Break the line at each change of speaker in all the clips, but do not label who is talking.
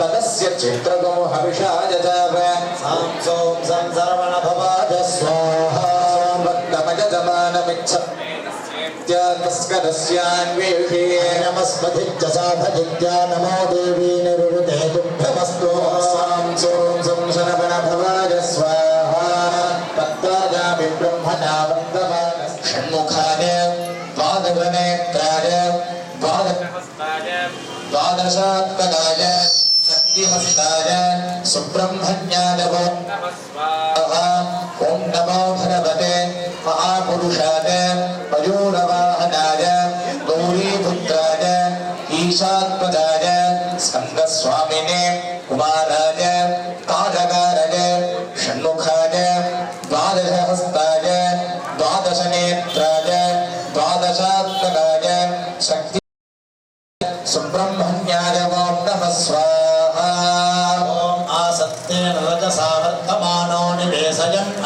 तदस्य चित्रगो हविषा जजाव सां सों संसरवणभवाय स्वाहा भक्तमजमानमिच्छत् तस्करस्यान्वेषे नमस्मधित्यसाधजित्या नमो देवी निरुते दुःखमस्तु स्वां सों संशरवणभवाय स्वाहा तत्ताजामि ब्रह्मणा वन्दमान षण्मुखाय द्वादशनेत्राय द्वादश द्वादशात्मकाय శ్రీమస్తాయ సుబ్రహ్మణ్యాదవో. ఓం నమో భగవతే మహాపురుషాయ.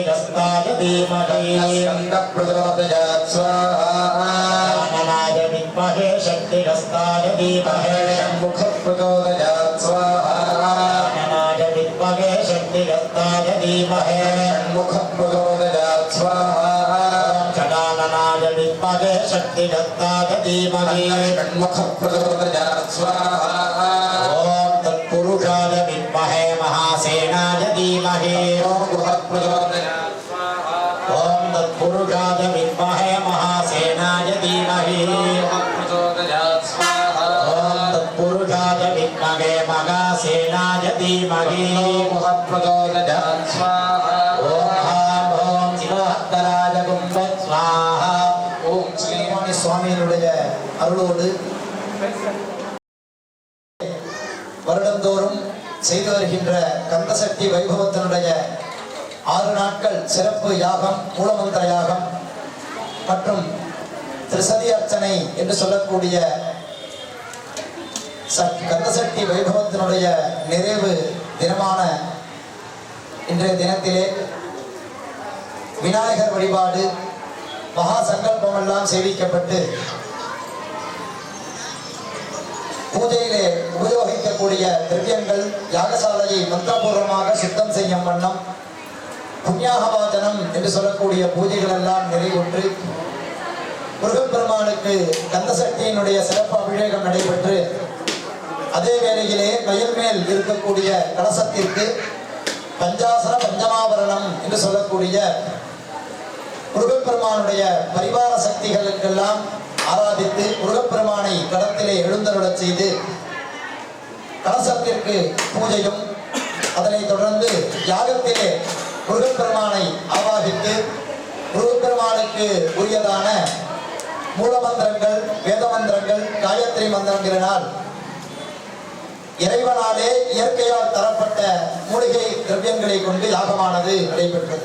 కస్తాయ ధీమహి స్కంద ప్రచోదయాత్ స్వాహాయ విద్మహే శక్తి కస్తాయ ధీమహే శంముఖ ప్రచోదయాత్ స్వాహాయ విద్మహే శక్తి కస్తాయ ధీమహే శంముఖ ప్రచోదయాత్ స్వాహాయ విద్మహే శక్తి కస్తాయ ఓం తత్పురుషాయ महासेनाय धीमहि ॐ गुहप्रचोदयात् स्वाहा ॐ तत्पुरुषाय विद्महे महासेनाय धीमहि प्रचोदयात् स्वाहा ॐ तत्पुरुषाय विद्महे महासेनाय धीमहि प्रचोदयात् स्वाहा ॐ ॐ சிவஹத்தராஜ கும்ப ஸ்வாஹா ஓம் ஸ்ரீமணி சுவாமியினுடைய அருளோடு வருடந்தோறும் செய்து வருகின்ற கந்தசக்தி வைபவத்தினுடைய ஆறு நாட்கள் சிறப்பு யாகம் மூலமந்திர யாகம் மற்றும் திருசதி அர்ச்சனை என்று சொல்லக்கூடிய கந்தசக்தி வைபவத்தினுடைய நிறைவு தினமான இன்றைய தினத்திலே விநாயகர் வழிபாடு மகா சங்கல்பம் எல்லாம் சேவிக்கப்பட்டு பூஜையிலே வைக்கக்கூடிய திரவியங்கள் யாகசாலையை மந்திரபூர்வமாக சுத்தம் செய்யும் வண்ணம் புண்ணியாகவாதனம் என்று சொல்லக்கூடிய பூஜைகள் எல்லாம் நிறைவுற்று முருகப்பெருமானுக்கு கந்தசக்தியினுடைய சிறப்பு அபிஷேகம் நடைபெற்று அதே வேளையிலே மயில் மேல் இருக்கக்கூடிய கலசத்திற்கு பஞ்சாசன பஞ்சமாபரணம் என்று சொல்லக்கூடிய முருகப்பெருமானுடைய பரிவார சக்திகளுக்கெல்லாம் ஆராதித்து முருகப்பெருமானை களத்திலே எழுந்தருளச் செய்து கலசத்திற்கு பூஜையும் அதனைத் தொடர்ந்து யாகத்திலே முருகப்பெருமானை ஆவாதித்து முருகப்பெருமானுக்கு உரியதான மூலமந்திரங்கள் வேத மந்திரங்கள் காயத்ரி மந்திரங்கிறனால் இறைவனாலே இயற்கையால் தரப்பட்ட மூலிகை திரவியங்களை கொண்டு யாகமானது நடைபெற்றது.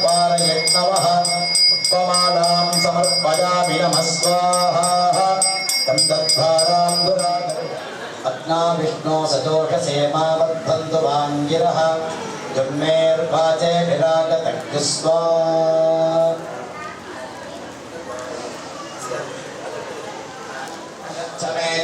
सजोषसेमावर्धन्तु वाङ्गिरः च मे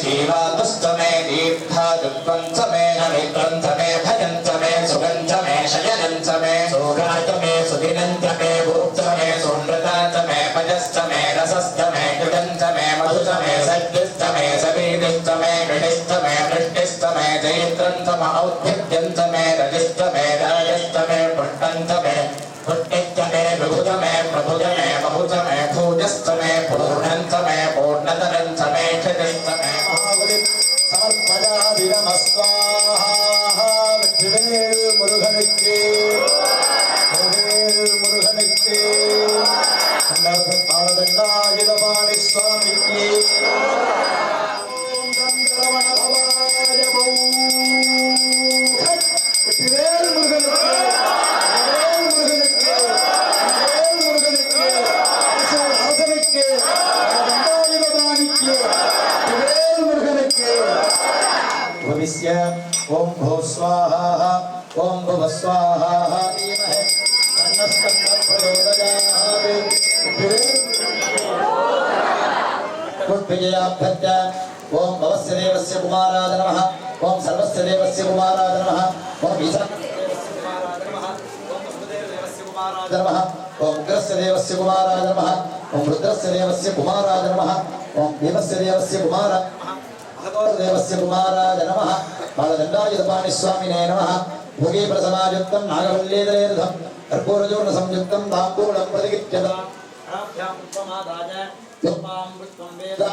जीवातुश्च मे दीर्घा दुर्गं च मे नमित्रं च मे भजं च मे सुगं च मे शयनं च मे सोगा च मे सुदिनं च मे च मे सोमृता च मे पजश्च मे रसश्च मे कृतं च मे मधु च मे सद्यश्च मे सवेदिश्च मे गणिश्च मे वृष्टिश्च मे जयत्रं च म औद्भिद्यं च मे रजिश्च मे राजश्च मे पुष्टं च मे पुष्टिश्च मे विभुज मे प्रभुज मे बहुज मे भूजश्च मे पूर्णं च मे ఓం భో స్వాహ ఓం భువ స్వాహ ధీమహే విజయాభ్యర్థ ఓం భవస్య దేవస్య కుమారాయ నమః ఓం సర్వస్య దేవస్య కుమారాయ నమః ఓం నమః ఓం ఉగ్రస్య దేవస్య కుమారాయ నమః ఓం రుద్రస్య దేవస్య కుమారాయ నమః ఓం భీమస్య దేవస్య பாததண்டாயுதபாணிஸ்வாமினே நம
யோகீபர சமாயுக்தம் நாகவல்லேதலேர்தம் கற்பூரஜூர்ண சம்யுக்தம் தாம்பூலம் பிரதிகிச்சதாம் யோமாம் வேத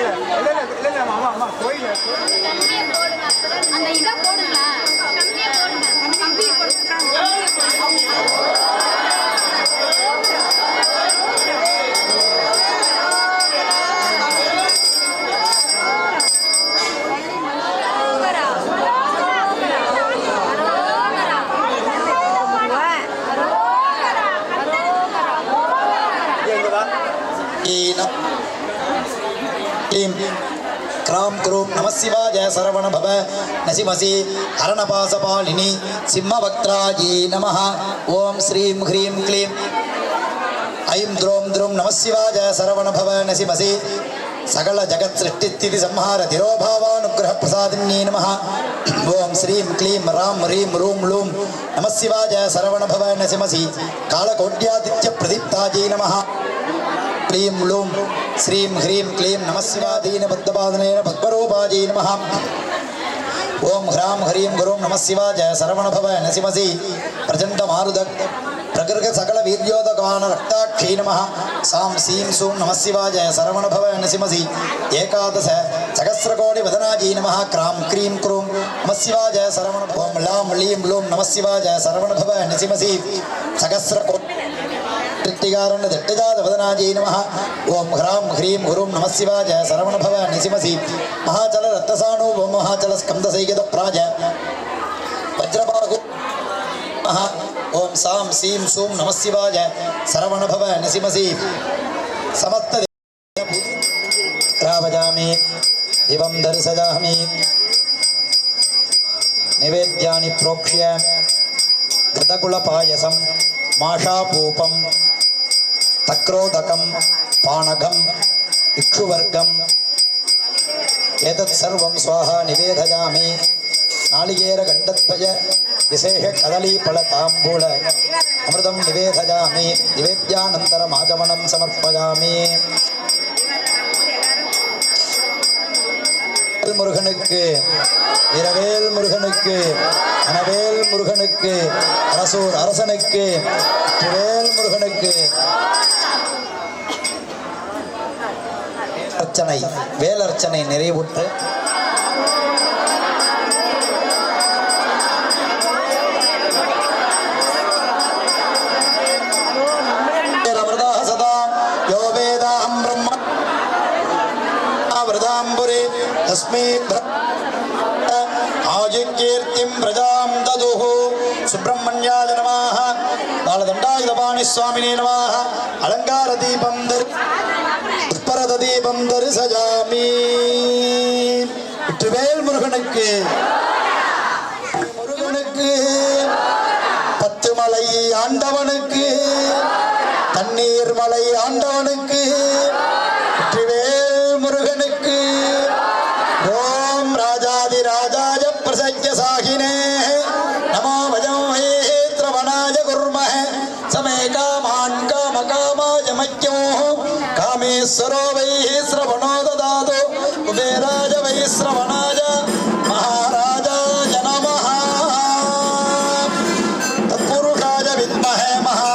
இல்ல
இல்ல இல்ல இல்ல
இல்ல
ஆமா ஆமா கோயில் அந்த இத போடுங்க கம்பியை போடுங்க கம்பியை போடுங்க Enoch ह्रीं క్రాం క్రూం నమశివాయ శరవణ భవ నసిమసి హరణపాసపాలిని సింహవక్త్రాయీ నమ ఓం శ్రీం హ్రీం క్లీం ఐం ద్రోం ద్రోం నమశివాయ శరవణ భవ నసిమసి సకల జగత్ సృష్టిస్థితి సంహార తిరోభావానుగ్రహ ప్రసాదిన్యే నమ ఓం శ్రీం క్లీం రాం హ్రీం రూం లూం నమశివాయ శరవణ భవ నసిమసి కాళకోట్యాదిత్య ప్రదీప్తాయీ నమ క్లీం లూం శ్రీం హ్రీం క్లీం నమశివాదీన బద్ధపాదనైన భద్వరూపాజై నమ. ఓం హ్రాం హ్రీం గురుం నమశివాజ శరవణభవ నసిమసి ప్రచండ మారుద ప్రకృత సకల వీర్యోదగాన రక్తాక్షీ నమ. సాం సీం సూం నమశివాజ శరవణభవ నసిమసి ఏకాదశ సహస్రకోటి వదనాజీ నమ. క్రాం క్రీం క్రూం నమశివాజ శరవణ ఓం లాం లీం లూం నమశివాజ శరవణభవ నసిమసి సహస్రకోటి ओम ह्रां ह्रीं गुरुं नमः शिवाय सरवण भव निसिमसि महाचल रत्तसाणु वो महाचल स्कंद सैगत प्राज वज्रबाहु महा ओम सां सीं सूं नमः शिवाय सरवण भव निसिमसि समस्त रावजामि दिवं दर्शयामि निवेद्यानि प्रोक्ष्य घृतकुलपायसं माषापूपं தக்ரோதகம் பானகம் இக்ஷுவர்க்கம் ஏதத் சர்வம் சுவாகா நிவேதயாமி நாளிகேர கண்டத்வய விசேஷ கதலீபல தாம்பூல அமிர்தம் நிவேதயாமி நிவேத்தியானந்தரம் ஆஜமனம் சமர்ப்பயாமி முருகனுக்கு இரவேல் முருகனுக்கு அனவேல் முருகனுக்கு அரசூர் அரசனுக்கு துவேல் முருகனுக்கு அர்ச்சனை வேலர்ச்சனை நிறைவுற்று. பிரதாம்புரே தஸ்மே ஆஜிகீர்த்திம் பிரஜாம் ததுஹு. சுப்பிரமணியாய நமாக பாலதண்டாயுதபாணி சுவாமினே நமாக அலங்கார தீபம் தரு தீபம் தரிசயாமி வெற்றிவேல் முருகனுக்கு. முருகனுக்கு. பத்து மலை ஆண்டவனுக்கு. தண்ணீர் மலை ஆண்டவனுக்கு. வெற்றிவேல்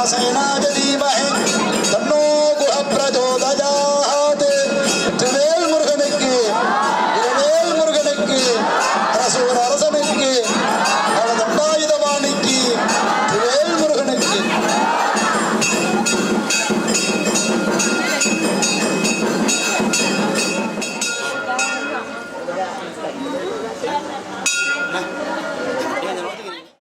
在那个。